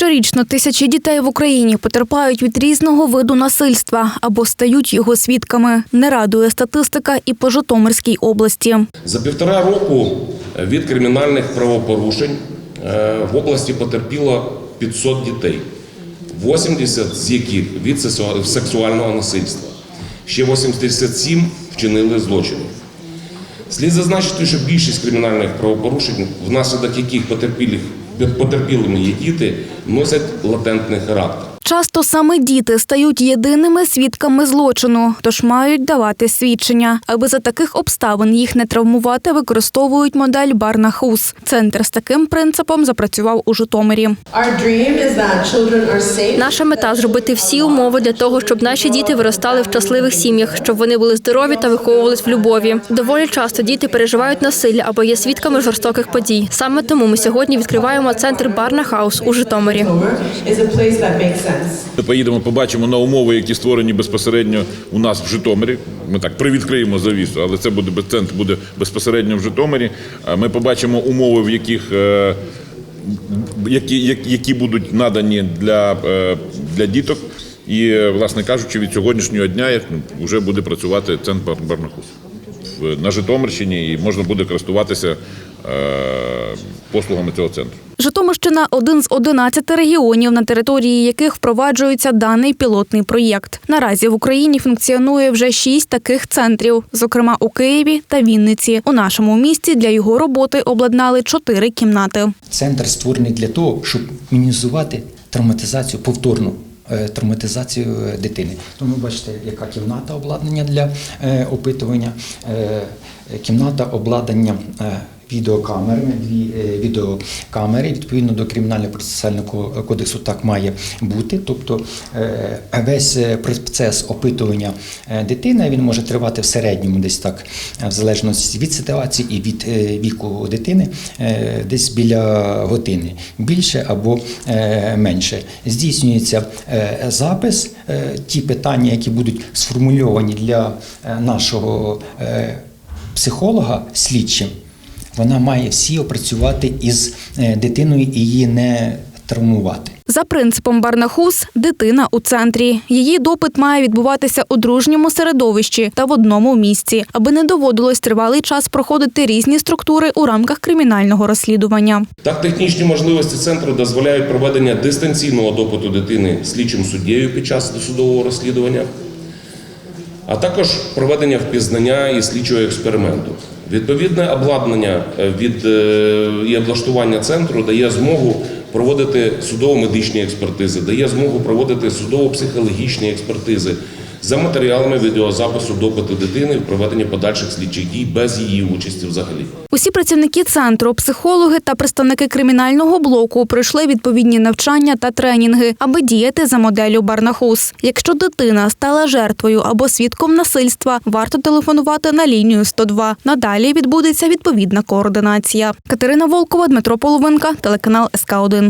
Щорічно тисячі дітей в Україні потерпають від різного виду насильства або стають його свідками. Не радує статистика і по Житомирській області. За півтора року від кримінальних правопорушень е, в області потерпіло 500 дітей, 80 з яких від сексуального насильства. Ще 87 вчинили злочини. Слід зазначити, що більшість кримінальних правопорушень, внаслідок яких потерпілих, потерпілими є діти, носять латентний характер. Часто саме діти стають єдиними свідками злочину, тож мають давати свідчення. Аби за таких обставин їх не травмувати, використовують модель Барнахус. Центр з таким принципом запрацював у Житомирі. Наша мета зробити всі умови для того, щоб наші діти виростали в щасливих сім'ях, щоб вони були здорові та виховувались в любові. Доволі часто діти переживають насилля або є свідками жорстоких подій. Саме тому ми сьогодні відкриваємо центр Барна Хаус у Житомирі. Ми поїдемо, побачимо на умови, які створені безпосередньо у нас в Житомирі. Ми так привідкриємо завісу, але це буде центр буде безпосередньо в Житомирі. Ми побачимо умови, в яких е, які, які- будуть надані для, е, для діток. І, е, власне кажучи, від сьогоднішнього дня ну, вже буде працювати центр Бар- Барнахус на Житомирщині і можна буде користуватися послугами цього центру. Житомирщина один з 11 регіонів, на території яких впроваджується даний пілотний проєкт. Наразі в Україні функціонує вже шість таких центрів, зокрема у Києві та Вінниці. У нашому місті для його роботи обладнали чотири кімнати. Центр створений для того, щоб мінімізувати травматизацію, повторну е, травматизацію е, дитини. Тому ви бачите, яка кімната обладнання для е, опитування, е, кімната обладнання. Відеокамерами, дві е, відеокамери, відповідно до кримінального процесуального кодексу так має бути. Тобто е, весь е, процес опитування дитини він може тривати в середньому десь так, в залежності від ситуації і від віку дитини, десь біля години, більше або менше. Здійснюється запис, ті питання, які будуть сформульовані для нашого психолога слідчим, вона має всі опрацювати із е, дитиною і її не травмувати. За принципом Барнахус дитина у центрі. Її допит має відбуватися у дружньому середовищі та в одному місці, аби не доводилось тривалий час проходити різні структури у рамках кримінального розслідування. Так, технічні можливості центру дозволяють проведення дистанційного допиту дитини слідчим суддєю під час досудового розслідування, а також проведення впізнання і слідчого експерименту. Відповідне обладнання е, від е, і облаштування центру дає змогу проводити судово-медичні експертизи, дає змогу проводити судово-психологічні експертизи за матеріалами відеозапису допиту дитини в проведенні подальших слідчих дій без її участі взагалі. Усі працівники центру, психологи та представники кримінального блоку пройшли відповідні навчання та тренінги, аби діяти за моделлю Барнахус. Якщо дитина стала жертвою або свідком насильства, варто телефонувати на лінію 102. Надалі відбудеться відповідна координація. Катерина Волкова, Дмитро Половинка, телеканал СК 1